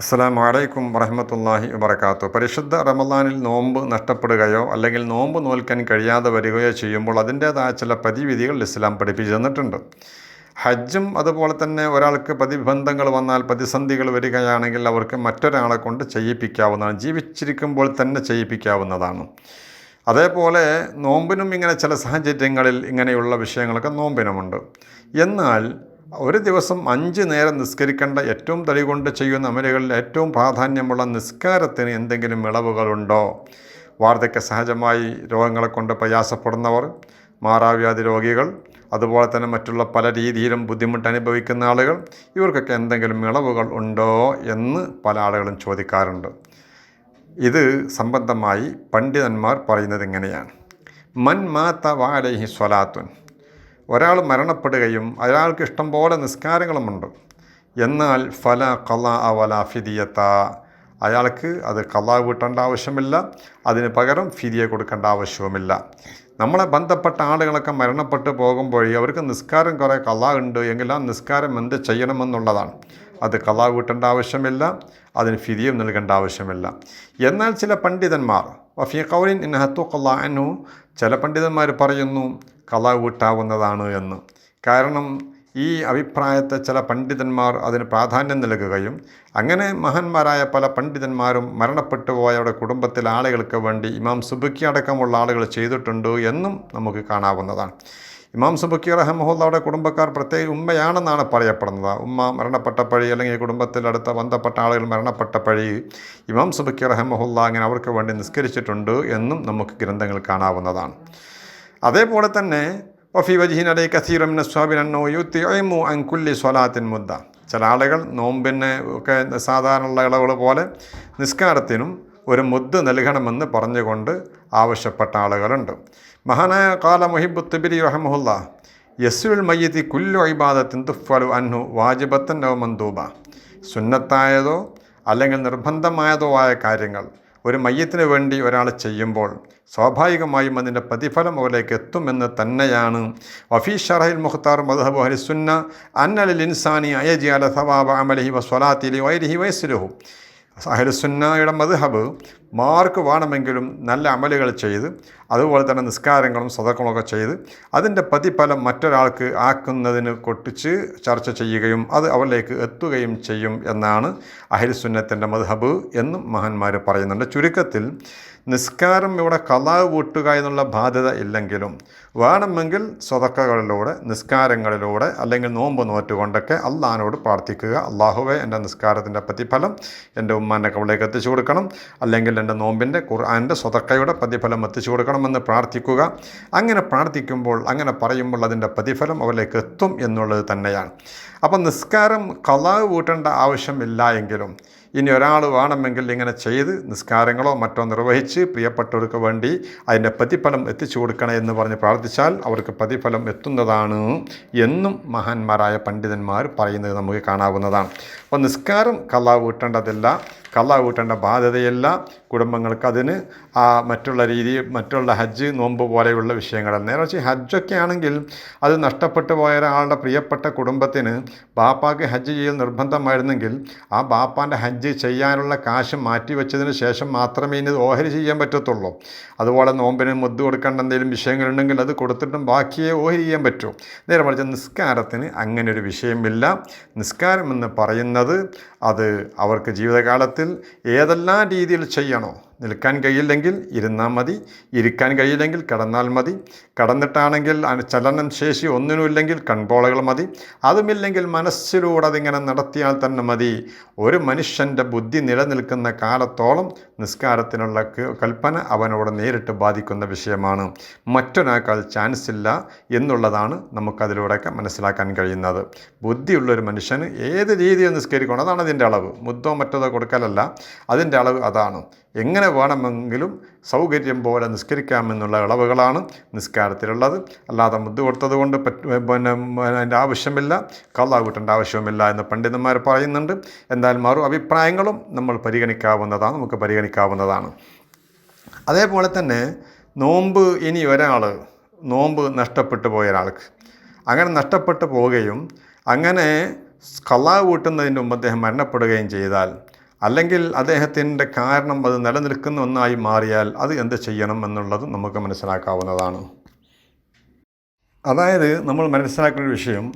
അസ്സാം വലൈക്കും വറഹമത്തല്ലാഹി വബർക്കാത്തു പരിശുദ്ധ റമദാനിൽ നോമ്പ് നഷ്ടപ്പെടുകയോ അല്ലെങ്കിൽ നോമ്പ് നോൽക്കാൻ കഴിയാതെ വരികയോ ചെയ്യുമ്പോൾ അതിന്റേതായ ചില പതിവിധികൾ ഇസ്ലാം പഠിപ്പിച്ചു തന്നിട്ടുണ്ട്. ഹജ്ജും അതുപോലെ തന്നെ ഒരാൾക്ക് പ്രതിബന്ധങ്ങൾ വന്നാൽ പ്രതിസന്ധികൾ വരികയാണെങ്കിൽ അവർക്ക് മറ്റൊരാളെ കൊണ്ട് ചെയ്യിപ്പിക്കാവുന്നതാണ്. ജീവിച്ചിരിക്കുമ്പോൾ തന്നെ ചെയ്യിപ്പിക്കാവുന്നതാണ്. അതേപോലെ നോമ്പിനും ഇങ്ങനെ ചില സാഹചര്യങ്ങളിൽ ഇങ്ങനെയുള്ള വിഷയങ്ങളൊക്കെ നോമ്പിനുമുണ്ട്. എന്നാൽ ഒരു ദിവസം അഞ്ച് നേരം നിസ്കരിക്കേണ്ട ഏറ്റവും തടി കൊണ്ട് ചെയ്യുന്ന അമലുകളിൽ ഏറ്റവും പ്രാധാന്യമുള്ള നിസ്കാരത്തിന് എന്തെങ്കിലും ഇളവുകളുണ്ടോ? വാർദ്ധക്യ സഹജമായി രോഗങ്ങളെ കൊണ്ട് പ്രയാസപ്പെടുന്നവർ മാറാവ്യാധി രോഗികൾ അതുപോലെ തന്നെ മറ്റുള്ള പല രീതിയിലും ബുദ്ധിമുട്ട് അനുഭവിക്കുന്ന ആളുകൾ ഇവർക്കൊക്കെ എന്തെങ്കിലും ഇളവുകൾ ഉണ്ടോ എന്ന് പല ആളുകളും ചോദിക്കാറുണ്ട്. ഇത് സംബന്ധമായി പണ്ഡിതന്മാർ പറയുന്നത് ഇങ്ങനെയാണ്. മൻ മാത്ത വാലഹി സ്വലാത്തുൻ. ഒരാൾ മരണപ്പെടുകയും അയാൾക്ക് ഇഷ്ടം പോലെ നിസ്കാരങ്ങളുമുണ്ട്. എന്നാൽ ഫല കല അവല ഫിദിയത്ത. അയാൾക്ക് അത് കല വീട്ടേണ്ട ആവശ്യമില്ല. അതിന് പകരം ഫിദിയ കൊടുക്കേണ്ട ആവശ്യവുമില്ല. നമ്മളെ ബന്ധപ്പെട്ട ആളുകളൊക്കെ മരണപ്പെട്ട് പോകുമ്പോൾ അവർക്ക് നിസ്കാരം കുറേ കല ഉണ്ട്. എങ്കിൽ ആ നിസ്കാരം എന്ത് ചെയ്യണമെന്നുള്ളതാണ്. അത് കല വീട്ടേണ്ട ആവശ്യമില്ല. അതിന് ഫിദിയും നൽകേണ്ട ആവശ്യമില്ല. എന്നാൽ ചില പണ്ഡിതന്മാർ വഫീ കൗലിൻ ഇന്നഹത്തു കല അനു ചില പണ്ഡിതന്മാർ പറയുന്നു കല വീട്ടാവുന്നതാണ് എന്ന്. കാരണം ഈ അഭിപ്രായത്തെ ചില പണ്ഡിതന്മാർ അതിന് പ്രാധാന്യം നൽകുകയും അങ്ങനെ മഹാന്മാരായ പല പണ്ഡിതന്മാരും മരണപ്പെട്ടു പോയവരുടെ കുടുംബത്തിലെ ആളുകൾക്ക് വേണ്ടി ഇമാം സുബുക്കി അടക്കമുള്ള ആളുകൾ ചെയ്തിട്ടുണ്ട് എന്നും നമുക്ക് കാണാവുന്നതാണ്. ഇമാം സുബുക്കി റഹമുല്ലയുടെ കുടുംബക്കാർ പ്രത്യേക ഉമ്മയാണെന്നാണ് പറയപ്പെടുന്നത്. ഉമ്മ മരണപ്പെട്ട പഴി അല്ലെങ്കിൽ കുടുംബത്തിൽ അടുത്ത ബന്ധപ്പെട്ട ആളുകൾ മരണപ്പെട്ട പഴി ഇമാം സുബുക്കി റഹമുല്ല അങ്ങനെ അവർക്ക് വേണ്ടി നിസ്കരിച്ചിട്ടുണ്ട് എന്നും നമുക്ക് ഗ്രന്ഥങ്ങൾ കാണാവുന്നതാണ്. അതേപോലെ തന്നെ വഫി അലൈ കസീറമിന് സ്വാബിനോ അൻ അൻകുല്ലി സ്വലാത്തിൻ മുദ്ദ. ചില ആളുകൾ നോമ്പിന് ഒക്കെ സാധാരണയുള്ള ഇളവുകൾ പോലെ നിസ്കാരത്തിനും ഒരു മുദ്ദ് നൽകണമെന്ന് പറഞ്ഞുകൊണ്ട് ആവശ്യപ്പെട്ട ആളുകളുണ്ട്. മഹാനായ കാല മുഹിബു തിബിരി റഹമുല്ല യസുൽ മയ്യത്തി കുല്ലു ഇബാദത്തിൻ തുഫലു അന്നു വാജിബത്തൻ നവ മന്ദൂബ. സുന്നത്തായതോ അല്ലെങ്കിൽ നിർബന്ധമായതോ ആയ കാര്യങ്ങൾ ഒരു മയ്യത്തിന് വേണ്ടി ഒരാൾ ചെയ്യുമ്പോൾ സ്വാഭാവികമായും അതിന്റെ പ്രതിഫലം അവരിലേക്ക് എത്തുമെന്ന് തന്നെയാണ്. വഫീ ഷറഹിൽ മുഖ്താർ മദ്ഹബു ഹരിസുന്ന അന്നലിൽ ഇൻസാനി അല സവാബ അമലഹി വസ്വലാത്തിലി വൈരിഹി വയസ്സുലഹു അഹലുസുന്നയുടെ മദ്ഹബ് മാർക്ക് വേണമെങ്കിലും നല്ല അമലുകൾ ചെയ്ത് അതുപോലെ തന്നെ നിസ്കാരങ്ങളും സദക്കളൊക്കെ ചെയ്ത് അതിന്റെ പ്രതിഫലം മറ്റൊരാൾക്ക് ആക്കുന്നതിന് കൊട്ടിച്ച് ചർച്ച ചെയ്യുകയും അത് അവരിലേക്ക് എത്തുകയും ചെയ്യും എന്നാണ് അഹിൽസുന്നത്തിന്റെ മധബ് എന്നും മഹാന്മാർ പറയുന്നുണ്ട്. ചുരുക്കത്തിൽ നിസ്കാരം ഇവിടെ കലാവ് വീട്ടുക എന്നുള്ള ബാധ്യത ഇല്ലെങ്കിലും വേണമെങ്കിൽ സ്വതക്കകളിലൂടെ നിസ്കാരങ്ങളിലൂടെ അല്ലെങ്കിൽ നോമ്പ് നോറ്റുകൊണ്ടൊക്കെ അള്ളഹാനോട് പ്രാർത്ഥിക്കുക. അള്ളാഹുവെ എന്റെ നിസ്കാരത്തിന്റെ പ്രതിഫലം എന്റെ ഉമ്മാന്റെ കവളിലേക്ക് എത്തിച്ചു കൊടുക്കണം. അല്ലെങ്കിൽ എന്റെ നോമ്പിന്റെ ഖുർആാന്റെ സ്വതക്കയുടെ പ്രതിഫലം എത്തിച്ചു കൊടുക്കണമെന്ന് പ്രാർത്ഥിക്കുക. അങ്ങനെ പ്രാർത്ഥിക്കുമ്പോൾ അങ്ങനെ പറയുമ്പോൾ അതിന്റെ പ്രതിഫലം അവരിലേക്ക് എത്തും എന്നുള്ളത് തന്നെയാണ്. അപ്പം നിസ്കാരം കലാവ് കൂട്ടേണ്ട ആവശ്യമില്ല എങ്കിലും ഇനി ഒരാൾ വേണമെങ്കിൽ ഇങ്ങനെ ചെയ്ത് നിസ്കാരങ്ങളോ മറ്റോ നിർവഹിച്ച് പ്രിയപ്പെട്ടവർക്ക് വേണ്ടി അതിന്റെ പ്രതിഫലം എത്തിച്ചു കൊടുക്കണേ എന്ന് പറഞ്ഞ് പ്രാർത്ഥിച്ചാൽ അവർക്ക് പ്രതിഫലം എത്തുന്നതാണ് എന്നും മഹാന്മാരായ പണ്ഡിതന്മാർ പറയുന്നത് നമുക്ക് കാണാവുന്നതാണ്. അപ്പോൾ നിസ്കാരം കലാ വീട്ടേണ്ടതില്ല കലാ വീട്ടേണ്ട ബാധ്യതയല്ല. കുടുംബങ്ങൾക്ക് അതിന് ആ മറ്റുള്ള രീതി മറ്റുള്ള ഹജ്ജ് നോമ്പ് പോലെയുള്ള വിഷയങ്ങൾ നേരെ വെച്ച് ഹജ്ജൊക്കെ ആണെങ്കിൽ അത് നഷ്ടപ്പെട്ടു പോയ ഒരാളുടെ പ്രിയപ്പെട്ട കുടുംബത്തിന് ബാപ്പാക്ക് ഹജ്ജ് ചെയ്യൽ നിർബന്ധമായിരുന്നെങ്കിൽ ആ ബാപ്പാന്റെ ഹജ്ജ് ചെയ്യാനുള്ള കാശ് മാറ്റിവെച്ചതിന് ശേഷം മാത്രമേ ഇനി ഓഹരി ചെയ്യാൻ പറ്റത്തുള്ളൂ. അതുപോലെ നോമ്പിന് മുദ്ദ് കൊടുക്കേണ്ട എന്തെങ്കിലും വിഷയങ്ങളുണ്ടെങ്കിൽ അത് കൊടുത്തിട്ടും ബാക്കിയെ ഓഹരി ചെയ്യാൻ പറ്റൂ. നേരെ മറിച്ച് നിസ്കാരത്തിന് അങ്ങനെ ഒരു വിഷയമില്ല. നിസ്കാരം എന്ന് പറയുന്നത് അത് അവർക്ക് ജീവിതകാലത്തിൽ ഏതെല്ലാം രീതിയിൽ ചെയ്യണോ നിൽക്കാൻ കഴിയില്ലെങ്കിൽ ഇരുന്നാൽ മതി ഇരിക്കാൻ കഴിയില്ലെങ്കിൽ കിടന്നാൽ മതി കിടന്നിട്ടാണെങ്കിൽ ചലനം ശേഷി ഒന്നിനുമില്ലെങ്കിൽ കൺപോളകൾ മതി അതുമില്ലെങ്കിൽ മനസ്സിലൂടെ അതിങ്ങനെ നടത്തിയാൽ തന്നെ മതി. ഒരു മനുഷ്യന്റെ ബുദ്ധി നിലനിൽക്കുന്ന കാലത്തോളം നിസ്കാരത്തിനുള്ള കൽപ്പന അവനോട് നേരിട്ട് ബാധിക്കുന്ന വിഷയമാണ്. മറ്റൊരാൾക്കാൾ ചാൻസ് ഇല്ല എന്നുള്ളതാണ് നമുക്കതിലൂടെയൊക്കെ മനസ്സിലാക്കാൻ കഴിയുന്നത്. ബുദ്ധിയുള്ളൊരു മനുഷ്യന് ഏത് രീതിയിൽ നിസ്കരിക്കണം? അതാണ് അതിന്റെ അളവ്. മുദ്ദോ മറ്റതോ കൊടുക്കലല്ല. അതിന്റെ അളവ് അതാണ്. എങ്ങനെ വേണമെങ്കിലും സൗകര്യം പോലെ നിസ്കരിക്കാമെന്നുള്ള ഇളവുകളാണ് നിസ്കാരത്തിലുള്ളത്. അല്ലാതെ മുദ്ദ് കൊടുത്തത് കൊണ്ട് പിന്നെ അതിന്റെ ആവശ്യമില്ല കള്ളാ കൂട്ടേണ്ട ആവശ്യവുമില്ല എന്ന് പണ്ഡിതന്മാർ പറയുന്നുണ്ട്. എന്തായാലും മറു അഭിപ്രായങ്ങളും നമ്മൾ പരിഗണിക്കാവുന്നതാണ് നമുക്ക് പരിഗണിക്കാവുന്നതാണ്. അതേപോലെ തന്നെ നോമ്പ് ഇനി ഒരാൾ നോമ്പ് നഷ്ടപ്പെട്ടു പോയ ഒരാൾക്ക് അങ്ങനെ നഷ്ടപ്പെട്ടു പോവുകയും അങ്ങനെ കള്ളാ കൂട്ടുന്നതിന് മുമ്പ് അദ്ദേഹം മരണപ്പെടുകയും ചെയ്താൽ അല്ലെങ്കിൽ അദ്ദേഹത്തിന്റെ കാരണം അത് നിലനിൽക്കുന്ന ഒന്നായി മാറിയാൽ അത് എന്ത് ചെയ്യണം എന്നുള്ളത് നമുക്ക് മനസ്സിലാക്കാവുന്നതാണ്. അതായത് നമ്മൾ മനസ്സിലാക്കുന്ന ഒരു വിഷയം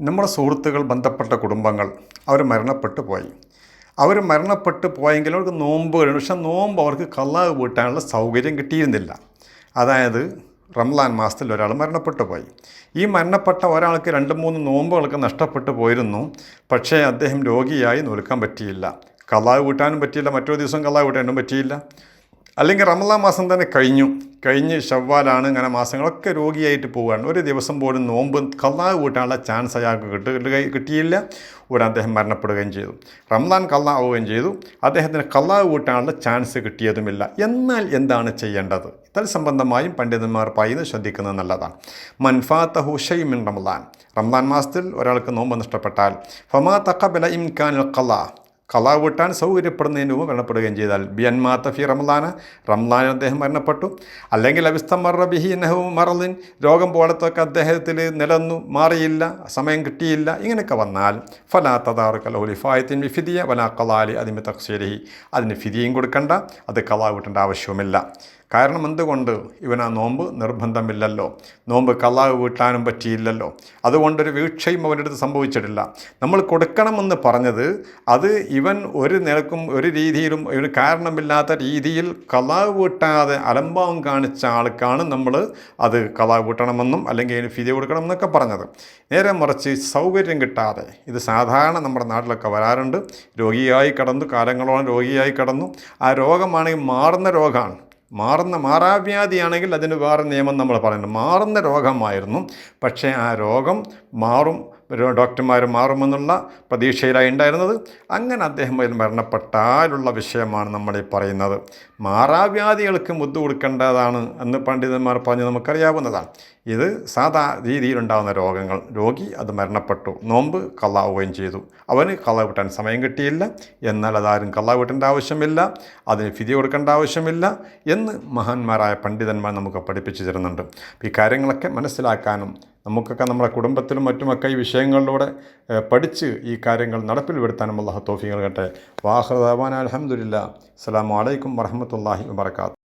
നമ്മുടെ സുഹൃത്തുക്കൾ ബന്ധപ്പെട്ട കുടുംബങ്ങൾ അവർ മരണപ്പെട്ടു പോയി. അവർ മരണപ്പെട്ടു പോയെങ്കിലും അവർക്ക് നോമ്പ് കഴിഞ്ഞു പക്ഷെ നോമ്പ് അവർക്ക് കള്ളാവ് വീട്ടാനുള്ള സൗകര്യം കിട്ടിയിരുന്നില്ല. അതായത് റംലാൻ മാസത്തിൽ ഒരാൾ മരണപ്പെട്ടു പോയി. ഈ മരണപ്പെട്ട ഒരാൾക്ക് രണ്ട് മൂന്ന് നോമ്പുകളൊക്കെ നഷ്ടപ്പെട്ടു പോയിരുന്നു. പക്ഷേ അദ്ദേഹം രോഗിയായി നോൽക്കാൻ പറ്റിയില്ല. കള്ളാവ് കൂട്ടാനും പറ്റിയില്ല മറ്റൊരു ദിവസം കള്ളാവ് കൂട്ടാനും പറ്റിയില്ല. അല്ലെങ്കിൽ റമദാൻ മാസം തന്നെ കഴിഞ്ഞു. കഴിഞ്ഞ് ഷവ്വാലാണ് ഇങ്ങനെ മാസങ്ങളൊക്കെ രോഗിയായിട്ട് പോവുകയാണ്. ഒരു ദിവസം പോലും നോമ്പ് കള്ളാവ് കൂട്ടാനുള്ള ചാൻസ് അയാൾക്ക് കിട്ടുക കിട്ടിയില്ല. ഒരു അദ്ദേഹം മരണപ്പെടുകയും ചെയ്തു. റംലാൻ കള്ളാവുകയും ചെയ്തു. അദ്ദേഹത്തിന് കള്ളാവ് കൂട്ടാനുള്ള ചാൻസ് കിട്ടിയതുമില്ല. എന്നാൽ എന്താണ് ചെയ്യേണ്ടത്? തൽസംബന്ധമായും പണ്ഡിതന്മാർ പറയുന്നത് ശ്രദ്ധിക്കുന്നത് നല്ലതാണ്. മൻഫാത്ത ഹുഷൈമിൻ റംലാൻ റംലാൻ മാസത്തിൽ ഒരാൾക്ക് നോമ്പ് നഷ്ടപ്പെട്ടാൽ ഫമാ തക്കബല ഇംഖാൻ കലാ. കലാ വീട്ടാൻ സൗകര്യപ്പെടുന്നതിന് മുമ്പ് മരണപ്പെടുകയും ചെയ്താൽ ബിയൻ മാത്തഫി റംലാന റംലാൻ അദ്ദേഹം മരണപ്പെട്ടു. അല്ലെങ്കിൽ അവിസ്തമറ ബിഹി നെഹു മറലിൻ രോഗം പോലത്തൊക്കെ അദ്ദേഹത്തിൽ നിലന്നു മാറിയില്ല സമയം കിട്ടിയില്ല ഇങ്ങനെയൊക്കെ വന്നാൽ ഫലാ തദാർ കലഹുലി ഫായത്തിൻ ഫിദിയ വലാ കലാലി അതിമി തക്സേരി അതിന് ഫിദിയും കൊടുക്കണ്ട അത് കലാ വീട്ടേണ്ട ആവശ്യവുമില്ല. കാരണം എന്തുകൊണ്ട് ഇവൻ ആ നോമ്പ് നിർബന്ധമില്ലല്ലോ? നോമ്പ് കള്ളാവ് വീട്ടാനും പറ്റിയില്ലല്ലോ? അതുകൊണ്ടൊരു വീഴ്ചയും അവന്റെ അടുത്ത് സംഭവിച്ചിട്ടില്ല. നമ്മൾ കൊടുക്കണമെന്ന് പറഞ്ഞത് അത് ഇവൻ ഒരു നിലക്കും ഒരു രീതിയിലും ഒരു കാരണമില്ലാത്ത രീതിയിൽ കള്ളാവ് വീട്ടാതെ അലംഭാവം കാണിച്ച ആൾക്കാണ് നമ്മൾ അത് കള്ളാവ് വീട്ടണമെന്നും അല്ലെങ്കിൽ അതിന് ഫിതി കൊടുക്കണമെന്നൊക്കെ പറഞ്ഞത്. നേരെ മറിച്ച് സൗകര്യം കിട്ടാതെ ഇത് സാധാരണ നമ്മുടെ നാട്ടിലൊക്കെ വരാറുണ്ട്. രോഗിയായി കടന്നു കാലങ്ങളോളം രോഗിയായി കടന്നു. ആ രോഗമാണെങ്കിൽ മാറുന്ന രോഗമാണ്. മാറുന്ന മാറാവ്യാധിയാണെങ്കിൽ അതിന് വേറെ നിയമം നമ്മൾ പറയുന്നത് മാറുന്ന രോഗമായിരുന്നു. പക്ഷേ ആ രോഗം മാറും ഡോക്ടർമാർ മാറുമെന്നുള്ള പ്രതീക്ഷയിലായി ഉണ്ടായിരുന്നത്. അങ്ങനെ അദ്ദേഹം അതിൽ മരണപ്പെട്ടാലുള്ള വിഷയമാണ് നമ്മൾ ഈ പറയുന്നത്. മാറാവ്യാധികൾക്ക് മുദ്ദു കൊടുക്കേണ്ടതാണ് എന്ന് പണ്ഡിതന്മാർ പറഞ്ഞ് നമുക്കറിയാവുന്നതാണ്. ഇത് സാധാ രീതിയിലുണ്ടാകുന്ന രോഗങ്ങൾ. രോഗി അത് മരണപ്പെട്ടു. നോമ്പ് കള്ളാവുകയും ചെയ്തു. അവന് കള്ള വിട്ടാൻ സമയം കിട്ടിയില്ല. എന്നാൽ അതാരും കള്ള വിട്ടേണ്ട ആവശ്യമില്ല. അതിന് ഫിതി കൊടുക്കേണ്ട ആവശ്യമില്ല എന്ന് മഹാന്മാരായ പണ്ഡിതന്മാർ നമുക്ക് പഠിപ്പിച്ചു തരുന്നുണ്ട്. ഈ കാര്യങ്ങളൊക്കെ മനസ്സിലാക്കാനും നമുക്കൊക്കെ നമ്മുടെ കുടുംബത്തിലും മറ്റുമൊക്കെ ഈ വിഷയങ്ങളിലൂടെ പഠിച്ച് ഈ കാര്യങ്ങൾ നടപ്പിൽ വരുത്താനും അള്ളാഹു തോഫികൾ കേട്ടെ വാഹൃദാൻ അലഹമുല്ല അസ്സാം വലൈക്കും വറഹമത്തല്ലാഹി വാത്തു